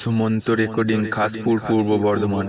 Sumanta recording Khaspur Purba Bardhaman.